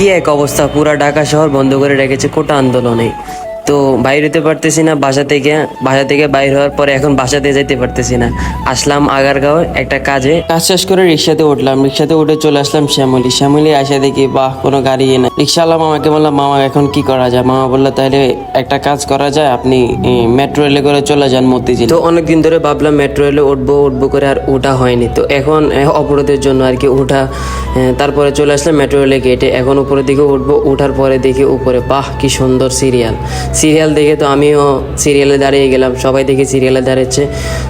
কি এক অবস্থা? পুরা ঢাকা শহর বন্ধ করে রেখেছে কোটা আন্দোলনে। তো বাইরে হতে পারতেছি না বাসা থেকে। বাসা থেকে বাইর হওয়ার পরে এখন বাসাতে যেতে পারতেছি না। আসলাম আগারগাঁও একটা কাজে। কাজ শেষ করে রিক্সাতে উঠলাম। রিক্সাতে উঠে চলে আসলাম শ্যামলি। শ্যামলি আসে দেখি বাহ কোনো গাড়ি না রিক্সাওয়ালা মামাকে বললাম মামা এখন কি করা যায়? মামা বলল তাহলে একটা কাজ করা যায়। আপনি মেট্রো রেলে করে চলে যান মতিঝিল। তো অনেকদিন ধরে ভাবলাম মেট্রো রেলে উঠবো উঠবো করে আর ওঠা হয়নি। তো এখন আহ, অবরোধের জন্য আর কি ওঠা তারপরে চলে আসলাম মেট্রো রেলে গেটে এখন উপরের দিকে উঠবো। ওঠার পরে দেখি উপরে বাহ কি সুন্দর সিরিয়াল সিরিয়াল দেখে তো আমিও সিরিয়ালে দাঁড়িয়ে গেলাম, সবাই দেখে সিরিয়ালে দাঁড়িয়েছে।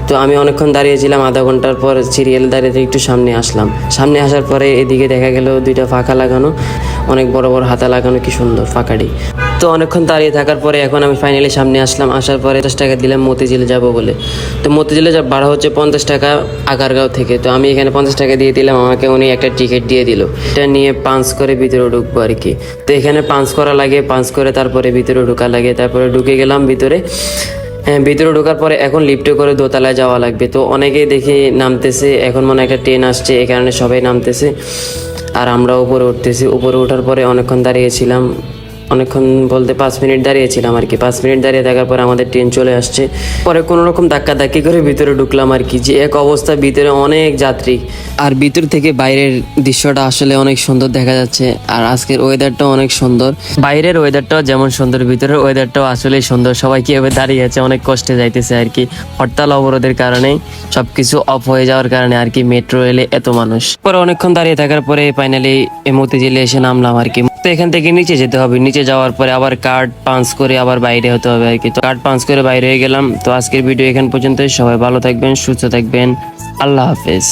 তো আমি অনেকক্ষণ দাঁড়িয়েছিলাম, আধা ঘণ্টার পর সিরিয়ালে দাঁড়িয়ে একটু সামনে আসলাম। সামনে আসার পরে এদিকে দেখা গেল দুইটা ফাঁকা লাগানো, অনেক বড় বড় হাতা লাগানো, কি সুন্দর ফাঁকাটি। তো অনেকক্ষণ দাঁড়িয়ে থাকার পরে এখন আমি ফাইনালি সামনে আসলাম। আসার পরে দশ টাকা দিলাম মতিঝিলে যাব বলে। তো মতিঝিলে যা ভাড়া হচ্ছে পঞ্চাশ টাকা আগারগাঁও থেকে। তো আমি এখানে পঞ্চাশ টাকা দিয়ে দিলাম, আমাকে উনি একটা টিকিট দিয়ে দিল। এটা নিয়ে পাঞ্চ করে ভিতরে ঢুকবো আর কি। তো এখানে পাঞ্চ করা লাগে পাঞ্চ করে তারপরে ভিতরে ঢোকা লাগে। তারপরে ঢুকে গেলাম ভিতরে। হ্যাঁ ভিতরে ঢোকার পরে এখন লিফটে করে দোতলায় যাওয়া লাগবে। তো অনেকেই দেখি নামতেছে, এখন মনে একটা ট্রেন আসছে, এই কারণে সবাই নামতেছে। আর আমরা উপরে উঠতেছি। উপরে ওঠার পরে অনেকক্ষণ দাঁড়িয়েছিলাম। অনেকক্ষণ বলতে পাঁচ মিনিট দাঁড়িয়েছিলাম আর কি। পাঁচ মিনিট দাঁড়িয়ে থাকার পর আমাদের ট্রেন চলে আসছে। পরে কোনো রকম ধাক্কা ধাক্কি করে ভিতরে ঢুকলাম আর কি, যে এক অবস্থা, ভিতরে অনেক যাত্রী। আর ভিতর থেকে বাইরের দৃশ্যটা আসলে অনেক সুন্দর দেখা যাচ্ছে, আর আজকের ওয়েদারটাও অনেক সুন্দর। বাইরের ওয়েদারটাও যেমন সুন্দর, ভিতরের ওয়েদারটাও আসলেই সুন্দর। সবাই কি এভাবে দাঁড়িয়ে আছে, অনেক কষ্টে যাইতেছে আর কি। হরতাল, অবরোধের কারণে, সবকিছু অফ হয়ে যাওয়ার কারণে আর কি মেট্রো এলে এত মানুষ। পরে অনেকক্ষণ দাঁড়িয়ে থাকার পরে ফাইনালি মতিঝিলে এসে নামলাম আর কি। তো এখান থেকে নিচে যেতে হবে নিচে যাওয়ার পরে আবার কার্ড পাঞ্চ করে আবার বাইরে হতে হবে আর কি। তো কার্ড পাঞ্চ করে বাইরে হয়ে গেলাম। তো আজকের ভিডিও এখান পর্যন্তই। সবাই ভালো থাকবেন, সুস্থ থাকবেন। আল্লাহ হাফেজ।